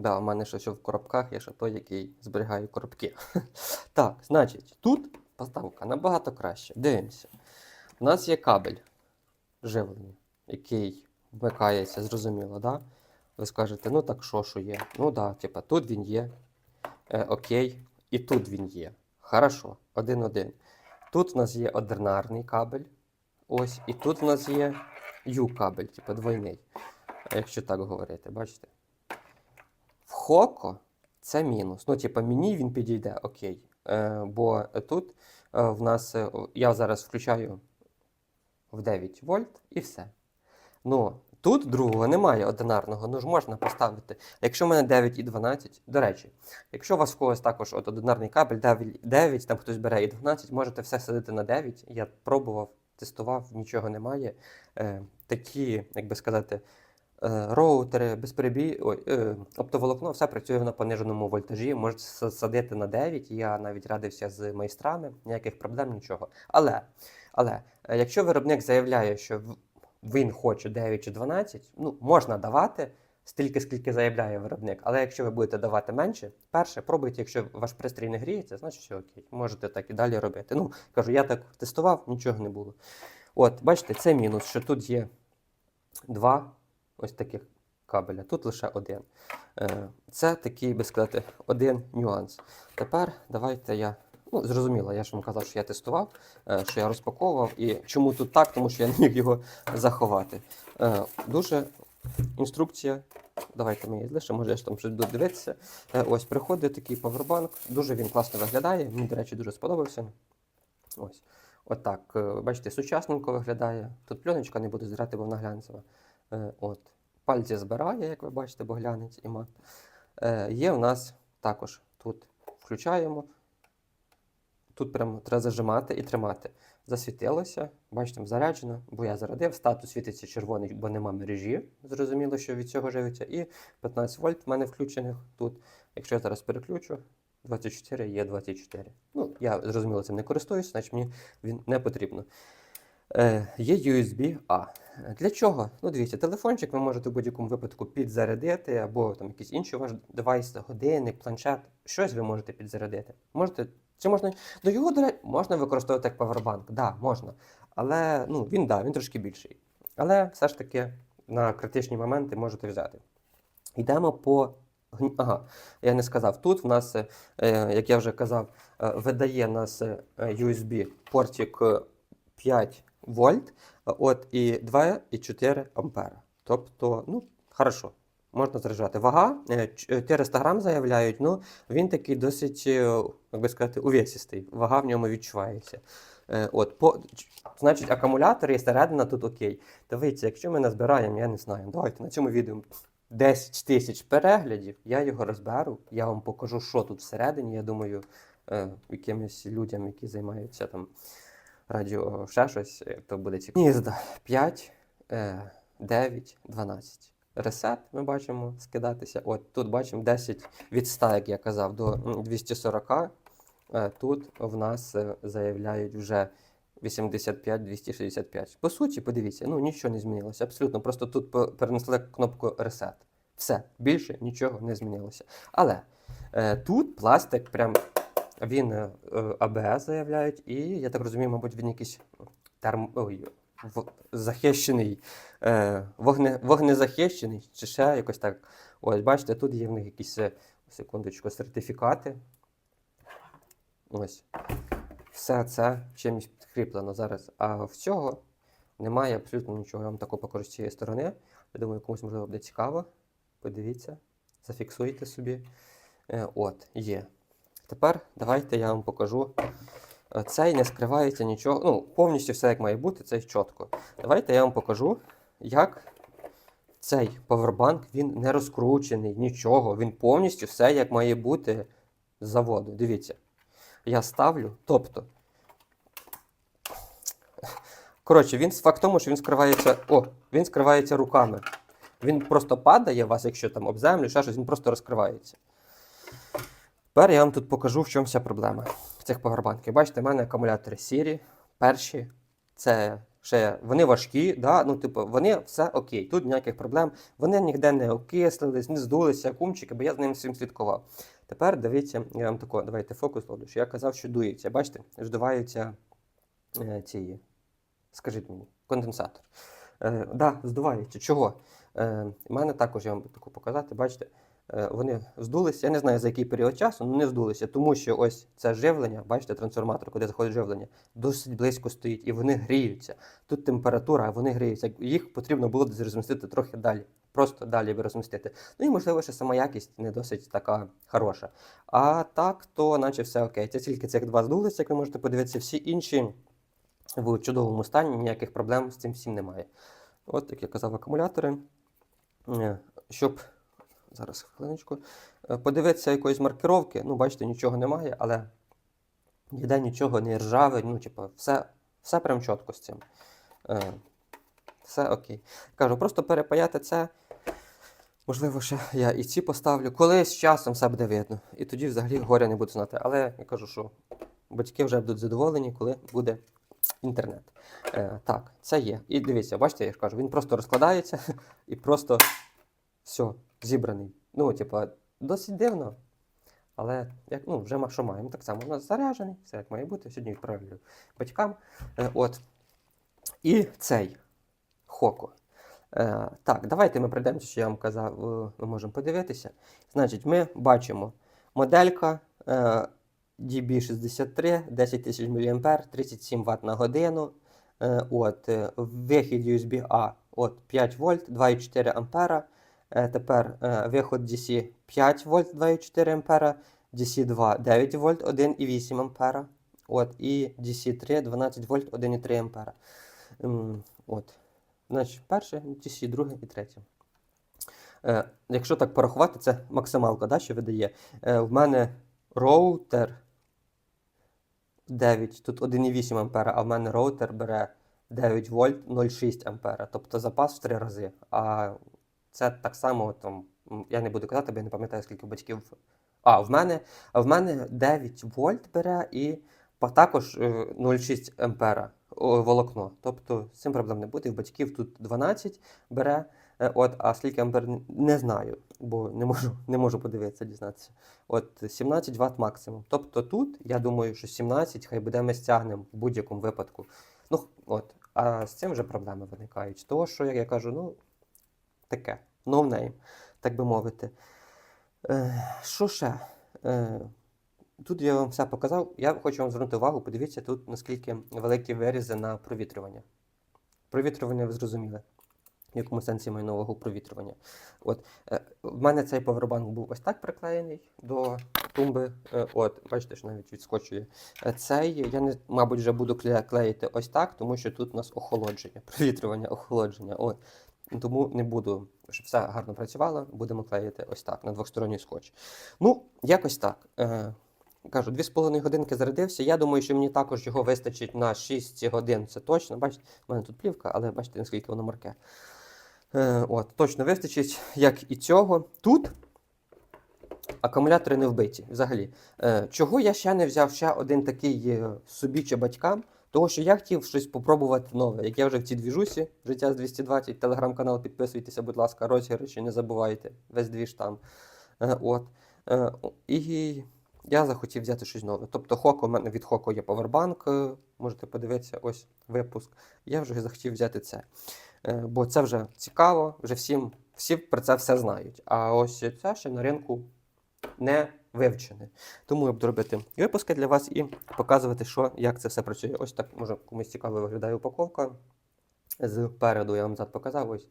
Да, у мене все в коробках, я ще той, який зберігає коробки. так, значить, тут поставка набагато краще. Дивимося. У нас є кабель живлення, який вмикається, зрозуміло, да? Ви скажете, ну так що, що є? Ну да, типа тут він є. Е, окей, і тут він є. Хорошо, один-один. Тут у нас є одинарний кабель. Ось, і тут у нас є U-кабель, типу двойний. Якщо так говорити, бачите? В Хоко це мінус. Ну, типу, мені він підійде, окей. Е, бо тут е, в нас е, я зараз включаю в 9 вольт і все. Ну, тут другого немає одинарного, ну ж можна поставити. Якщо в мене 9 і 12, до речі, якщо у вас в когось також от одинарний кабель 9, 9, там хтось бере і 12, можете все садити на 9. Я пробував, тестував, нічого немає. Е, такі, як би сказати, роутери, безперебій, е, оптоволокно, все працює на пониженому вольтажі. Можете садити на 9. Я навіть радився з майстрами, ніяких проблем, нічого. Але, але е, якщо виробник заявляє, що він хоче 9 чи 12, ну, можна давати стільки, скільки заявляє виробник. Але якщо ви будете давати менше, перше, пробуйте, якщо ваш пристрій не гріється, значить все окей. Можете так і далі робити. Ну, кажу, я так тестував, нічого не було. От, бачите, це мінус, що тут є два ось таких кабеля, тут лише один. Е, Це такий, би сказати, один нюанс. Тепер давайте я. Ну, зрозуміло, я ж вам казав, що я тестував, е, що я розпаковував. І чому тут так? Тому що я не міг його заховати. Е, Дуже інструкція. Давайте ми її лише, може я ж там щось буду дивитися. Е, Ось приходить такий павербанк. Дуже він класно виглядає. Мені, до речі, дуже сподобався. Ось. Отак. Бачите, сучасненько виглядає. Тут пленочка не буде зрати, бо вона глянцева. Е, От. Пальці збирає, як ви бачите, бо глянець і мат. Е, Є у нас також тут включаємо. Тут прямо треба зажимати і тримати. Засвітилося, бачите, заряджено, бо я зарядив. Статус світиться червоний, бо нема мережі. Зрозуміло, що від цього живиться. І 15 вольт в мене включених тут. Якщо я зараз переключу, 24 є 24. Ну, я зрозуміло цим не користуюсь, значить мені він не потрібно. Е, є USB-A. Для чого? Ну, дивіться, телефончик ви можете в будь-якому випадку підзарядити, або там якийсь інший ваш девайс, годинник, планшет. Щось ви можете підзарядити. Можете, чи можна. До його до речі, можна використовувати як павербанк. Да, можна. Але ну, він да, він трошки більший. Але все ж таки на критичні моменти можете взяти. Йдемо по. Ага, я не сказав. Тут в нас, е, як я вже казав, е, видає нас USB портик е, 5 вольт, е, от і 2,4 ампера. Тобто, ну, хорошо, можна заряджати. Вага е, 400 грам заявляють, ну він такий досить, е, як би сказати, увесистий. Вага в ньому відчувається. Е, От, по, значить, акумулятор і середина тут окей. Дивіться, якщо ми назбираємо, я не знаю, давайте на цьому відео 10 тисяч переглядів, я його розберу, я вам покажу, що тут всередині. Я думаю, е, якимось людям, які займаються там радіо, ще щось, то буде цікаво. Гнізда 5, е, 9, 12. Ресет ми бачимо скидатися. От тут бачимо 10 від 100, як я казав, до 240. Е, Тут в нас е, заявляють вже 85-265. По суті, подивіться, ну нічого не змінилося. Абсолютно. Просто тут перенесли кнопку Reset. Все, більше нічого не змінилося. Але е, тут пластик, прям він е, АБС заявляють, і я так розумію, мабуть, він якийсь терм... Ой, захищений, е, вогне... вогнезахищений, чи ще якось так. Ось, бачите, тут є в них якісь е, секундочку, сертифікати. Ось. Все це чимось підкріплено зараз. А в цього немає абсолютно нічого. Я вам тако покажу з цієї сторони. Я думаю, комусь можливо буде цікаво. Подивіться, зафіксуйте собі. Е, От, є. Тепер давайте я вам покажу. Е, Цей не скривається нічого. Ну, повністю все як має бути, це чітко. Давайте я вам покажу, як цей павербанк він не розкручений, нічого. Він повністю все як має бути з заводу. Дивіться. Я ставлю, тобто. Коротше, він факт в тому, що він скривається. О, він скривається руками. Він просто падає вас, якщо там об землю, ще щось, він просто розкривається. Тепер я вам тут покажу, в чому вся проблема цих павербанків. Бачите, в мене акумулятори сірі. Перші це ще вони важкі, да? ну, типу, вони все окей, тут ніяких проблем. Вони ніде не окислились, не здулися, кумчики, бо я з ним всім слідкував. Тепер дивіться, я вам тако, давайте фокус ловлю, що я казав, що дується. Бачите, здуваються е, ці, скажіть мені, конденсатор. Е, да, здувається. Чого? Е, У мене також я вам таку показати, бачите, вони здулися. Я не знаю за який період часу, але не здулися, тому що ось це живлення, бачите, трансформатор, куди заходить живлення, досить близько стоїть, і вони гріються. Тут температура, а вони гріються. Їх потрібно було розмістити трохи далі. Просто далі би розмістити. Ну і можливо, ще сама якість не досить така хороша. А так, то наче все окей. Це тільки цих два здулися, як ви можете подивитися, всі інші в чудовому стані, ніяких проблем з цим всім немає. От, як я казав, акумулятори. Е, Щоб зараз хвилиночку. е, Подивитися якоїсь маркировки, ну, бачите, нічого немає, але ніде нічого не ржаве, ну, типу, все, все прям чітко з цим. Е, Все окей. Кажу, просто перепаяти це. Можливо, ще я і ці поставлю. Колись часом все буде видно. І тоді взагалі горя не буду знати. Але я кажу, що батьки вже будуть задоволені, коли буде інтернет. Е, так, це є. І дивіться, бачите, я ж кажу, він просто розкладається і просто все, зібраний. Ну, типа, досить дивно. Але як, ну, вже що маємо, так само у нас заряджений, все як має бути. Сьогодні відправлю батькам. Е, от. І цей Хоко. Е, так, давайте ми пройдемося, що я вам казав, е, ми можемо подивитися. Значить, ми бачимо моделька е, DB63, 10 тисяч мА, 37 Вт на годину. Е, от, е, вихід USB-A от 5 вольт, 2,4 ампера. Е, тепер е, виход DC 5 вольт, 2,4 ампера, DC 2 9 вольт, 1,8 ампера. От, і DC 3 12 вольт, 1,3 ампера. От. Значить, перше, DC, друге і третє. Е, якщо так порахувати, це максималка, да, що видає. Е, в мене роутер 9, тут 1,8 ампера, а в мене роутер бере 9 вольт 0,6 ампера. Тобто запас в 3 рази. А це так само, там, я не буду казати, бо я не пам'ятаю, скільки батьків. А, в мене, в мене 9 вольт бере і також е, 0,6 ампера волокно. Тобто з цим проблем не буде. В батьків тут 12 бере, е, от, а скільки ампер не знаю, бо не можу, не можу подивитися, дізнатися. От 17 Вт максимум. Тобто тут, я думаю, що 17, хай буде ми стягнемо в будь-якому випадку. Ну, от. А з цим вже проблеми виникають. Того, що, як я кажу, ну, таке, no так би мовити. Е, що ще? Е, тут я вам все показав. Я хочу вам звернути увагу, подивіться тут, наскільки великі вирізи на провітрювання. Провітрювання ви зрозуміли. В якому сенсі маю увагу провітрювання. От, е, в мене цей повербанк був ось так приклеєний до тумби. От, бачите, що навіть відскочує. Цей я не, мабуть, вже буду кле- клеїти ось так, тому що тут у нас охолодження, провітрювання, охолодження. От. Тому не буду, щоб все гарно працювало, будемо клеїти ось так, на двосторонній скотч. Ну, якось так. Е, кажу, 2,5 годинки зарядився. Я думаю, що мені також його вистачить на 6 годин. Це точно. Бачите, в мене тут плівка, але бачите, наскільки воно марке. Е, от, точно вистачить, як і цього. Тут акумулятори не вбиті взагалі. Е, чого я ще не взяв ще один такий е, собі чи батькам? Того, що я хотів щось попробувати нове. Як я вже в цій двіжусі, життя з 220, телеграм-канал, підписуйтеся, будь ласка, розіграші, не забувайте, весь двіж там. Е, от. Е, і я захотів взяти щось нове. Тобто, Хоко, у мене від Хоко є повербанк, е, можете подивитися, ось випуск. Я вже захотів взяти це. Бо це вже цікаво, вже всім, всі про це все знають. А ось це ще на ринку не вивчене. Тому я буду робити випуски для вас і показувати, що, як це все працює. Ось так, може, комусь цікаво виглядає упаковка. Зпереду я вам зад показав ось.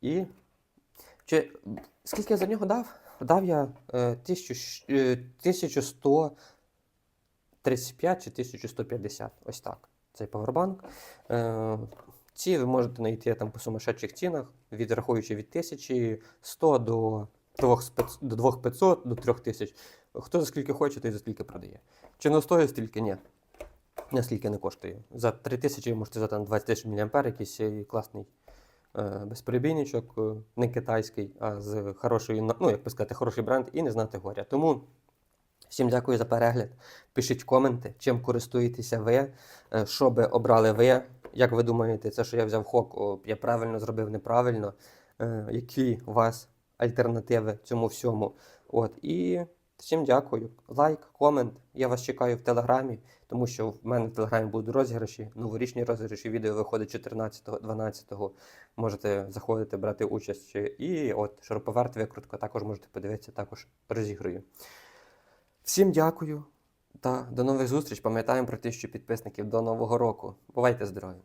І. Чи... Скільки я за нього дав? Дав я е, 1000, е, 1135 чи 1150. Ось так. Цей павербанк. Е, ці ви можете знайти там по сумасшедших цінах, відраховуючи від 1100 до 2500, до 2500, до 3000. Хто за скільки хоче, той за скільки продає. Чи не стоїть стільки? Ні. Наскільки не коштує. За 3000 ви можете взяти на 20 тисяч мА якийсь е, класний е, безперебійничок, е, не китайський, а з хорошою, ну як би сказати, хороший бренд і не знати горя. Тому всім дякую за перегляд. Пишіть коменти, чим користуєтеся ви, що би обрали ви. як ви думаєте, це, що я взяв хок, я правильно зробив, неправильно, які у вас альтернативи цьому всьому. От, і всім дякую. Лайк, комент. Я вас чекаю в Телеграмі, тому що в мене в Телеграмі будуть розіграші, новорічні розіграші. Відео виходить 14-12. Можете заходити, брати участь. І от шуруповерт викрутка також можете подивитися, також розіграю. Всім дякую та до нових зустріч. Пам'ятаємо про тисячу підписників до Нового року. Бувайте здорові!